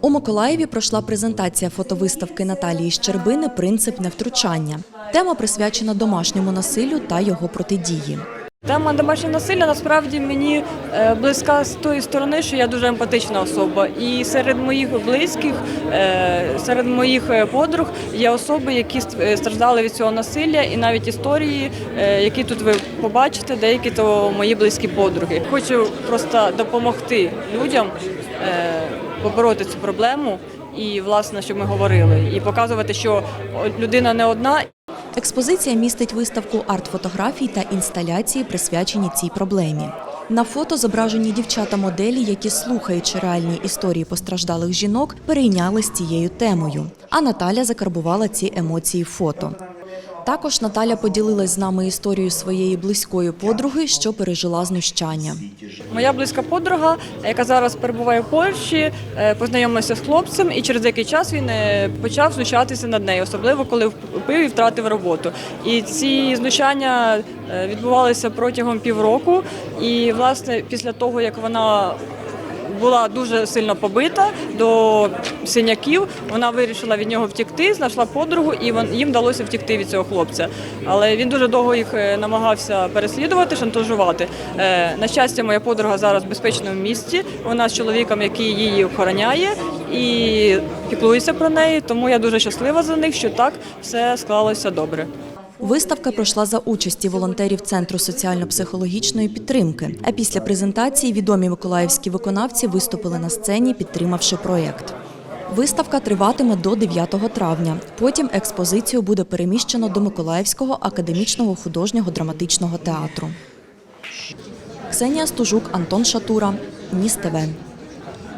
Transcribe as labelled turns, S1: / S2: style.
S1: У Миколаєві пройшла презентація фотовиставки Наталії Щербини Принцип невтручання. Тема присвячена домашньому насиллю та його протидії.
S2: Тема домашнього насилля насправді мені е, близька з тої сторони, що я дуже емпатична особа. І серед моїх близьких, е, серед моїх е, подруг є особи, які ст- страждали від цього насилля, і навіть історії, які тут ви побачите, деякі то мої близькі подруги. Хочу просто допомогти людям побороти цю проблему. І власне, щоб ми говорили, і показувати, що людина не одна,
S1: Експозиція містить виставку арт-фотографій та інсталяції, присвячені цій проблемі. На фото зображені дівчата-моделі, які, слухаючи реальні історії постраждалих жінок, перейнялись цією темою. А Наталя закарбувала ці емоції фото. Також Наталя поділилась з нами історією своєї близької подруги, що пережила знущання.
S2: Моя близька подруга, яка зараз перебуває в Польщі, е, познайомилася з хлопцем, і через деякий час він е, почав знущатися над нею, особливо коли впив і втратив роботу. І ці знущання е, відбувалися протягом півроку. І власне після того, як вона була дуже сильно побита до синяків. Вона вирішила від нього втікти, знайшла подругу, і їм вдалося втікти від цього хлопця. Але він дуже довго їх е, намагався переслідувати, шантажувати. Е, На щастя, моя подруга зараз в безпечному місці. Вона з чоловіком, який її охороняє і піклується про неї. Тому я дуже щаслива за них, що так все склалося добре.
S1: Виставка пройшла за участі волонтерів Центру соціально-психологічної підтримки. А після презентації відомі миколаївські виконавці виступили на сцені, підтримавши проєкт. Виставка триватиме до 9 травня. Потім експозицію буде переміщено до Миколаївського академічного художнього драматичного театру. Ксенія Стужук, Антон Шатура, Ніс ТВ.